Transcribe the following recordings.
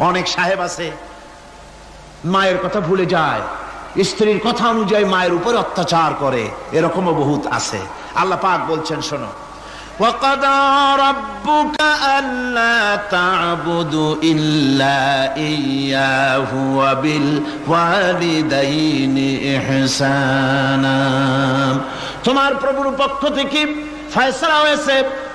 অনেক সাহেব আছে মায়ের কথা ভুলে যায় স্ত্রীর কথা অনুযায়ী মায়ের উপর অত্যাচার করে এরকমও বহুত আছে আল্লাহ পাক বলছেন শোনো وقضى ربك ألا تعبدوا إلا إياه وبالوالدين إحسانا তোমার প্রভুর পক্ষ থেকে ফয়সালা হয়েছে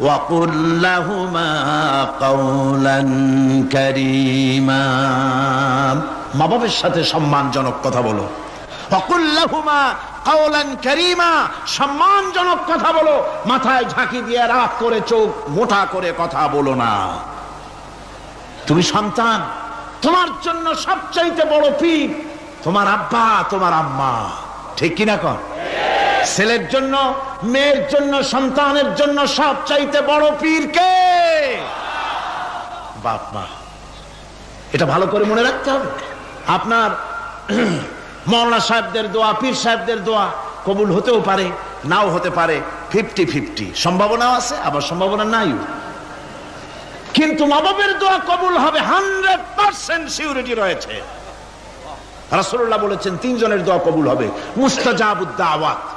وقل لهما قولا كريما মা বাবার সাথে সম্মানজনক কথা বলো وقل لهما قولا كريما সম্মানজনক কথা বলো মাথায় ঝাঁকি দিয়ে রাগ করে চোখ মোটা করে কথা বলো না তুমি সন্তান তোমার জন্য সবচাইতে বড় পীর তোমার আব্বা তোমার আম্মা ঠিক কিনা কর ছেলের জন্য, মেয়ের জন্য, সন্তানের জন্য সব চাইতে বড় পীর কে? বাপ মা। এটা ভালো করে মনে রাখতে হবে। আপনার মৌলানা সাহেবদের দোয়া, পীর সাহেবদের দোয়া কবুল হতেও পারে, নাও হতে পারে। Fifty fifty. সম্ভাবনাও আছে, আবার সম্ভাবনা নাই। কিন্তু মা দোয়া কবুল হবে হান্ড্রেড পার্সেন্ট সিউরিটি রয়েছে। রাসূলুল্লাহ বলেছেন, তিনজনের দোয়া কবুল হবে। মুস্তাজাবুদ দাওয়াত।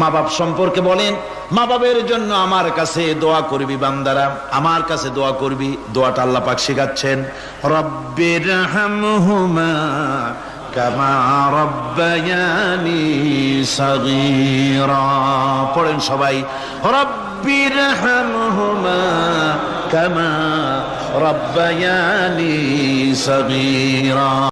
মা বাপ সম্পর্কে বলেন মা বাবের জন্য আমার কাছে দোয়া করবি বান্দারা, আমার কাছে দোয়া করবি, দোয়াটা আল্লাহ পাক শেখাচ্ছেন। রব্বির কামা পড়েন সবাই, রব্বির হামহুমা কামা রব্বায়ানি সগীরা।